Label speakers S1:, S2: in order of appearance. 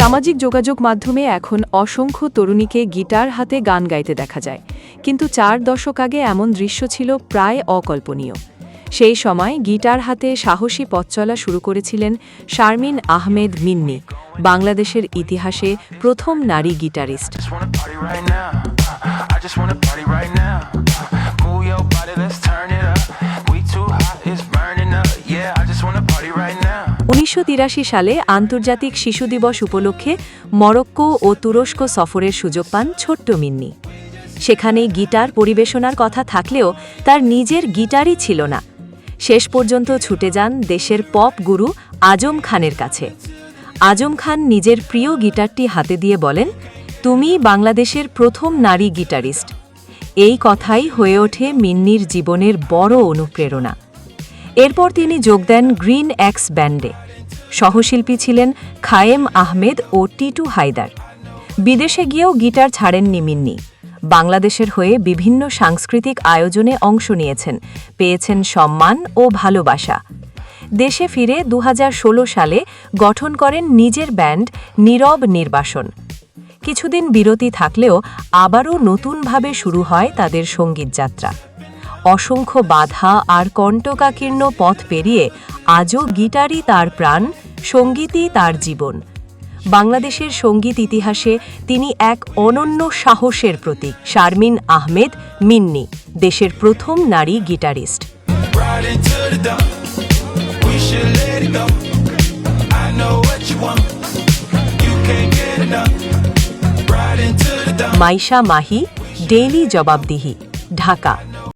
S1: সামাজিক যোগাযোগ মাধ্যমে এখন অসংখ্য তরুণীকে গিটার হাতে গান গাইতে দেখা যায়। কিন্তু চার দশক আগে এমন দৃশ্য ছিল প্রায় অকল্পনীয়। সেই সময় গিটার হাতে সাহসী পথ চলা শুরু করেছিলেন শারমিন আহমেদ মিন্নি, বাংলাদেশের ইতিহাসে প্রথম নারী গিটারিস্ট।
S2: Right now.
S1: উনিশশো সালে আন্তর্জাতিক শিশু দিবস উপলক্ষে মরক্কো ও তুরস্ক সফরের সুযোগ পান ছোট্ট মিন্নি। সেখানে গিটার পরিবেশনার কথা থাকলেও তার নিজের গিটারই ছিল না। শেষ পর্যন্ত ছুটে যান দেশের পপ গুরু আজম খানের কাছে। আজম খান নিজের প্রিয় গিটারটি হাতে দিয়ে বলেন, তুমি বাংলাদেশের প্রথম নারী গিটারিস্ট। এই কথাই হয়ে ওঠে মিন্নির জীবনের বড় অনুপ্রেরণা। এরপর তিনি যোগ দেন গ্রিন এক্স ব্যান্ডে। সহশিল্পী ছিলেন খায়েম আহমেদ ও টিটু হায়দার। বিদেশে গিয়েও গিটার ছাড়েননি মিন্নি। বাংলাদেশের হয়ে বিভিন্ন সাংস্কৃতিক আয়োজনে অংশ নিয়েছেন, পেয়েছেন সম্মান ও ভালোবাসা। দেশে ফিরে দু হাজার ষোলো সালে গঠন করেন নিজের ব্যান্ড নীরব নির্বাসন। কিছুদিন বিরতি থাকলেও আবারও নতুনভাবে শুরু হয় তাদের সংগীত যাত্রা। অসংখ্য বাধা আর কণ্টকাকীর্ণ পথ পেরিয়ে আজও গিটারই তার প্রাণ, সঙ্গীতই তার জীবন বাংলাদেশের সংগীত ইতিহাসে তিনি এক অনন্য সাহসের প্রতীক, শারমিন আহমেদ মিন্নি, দেশের প্রথম নারী গিটারিস্ট. মাইশা মাহি, ডেইলি জবাবদিহি, ঢাকা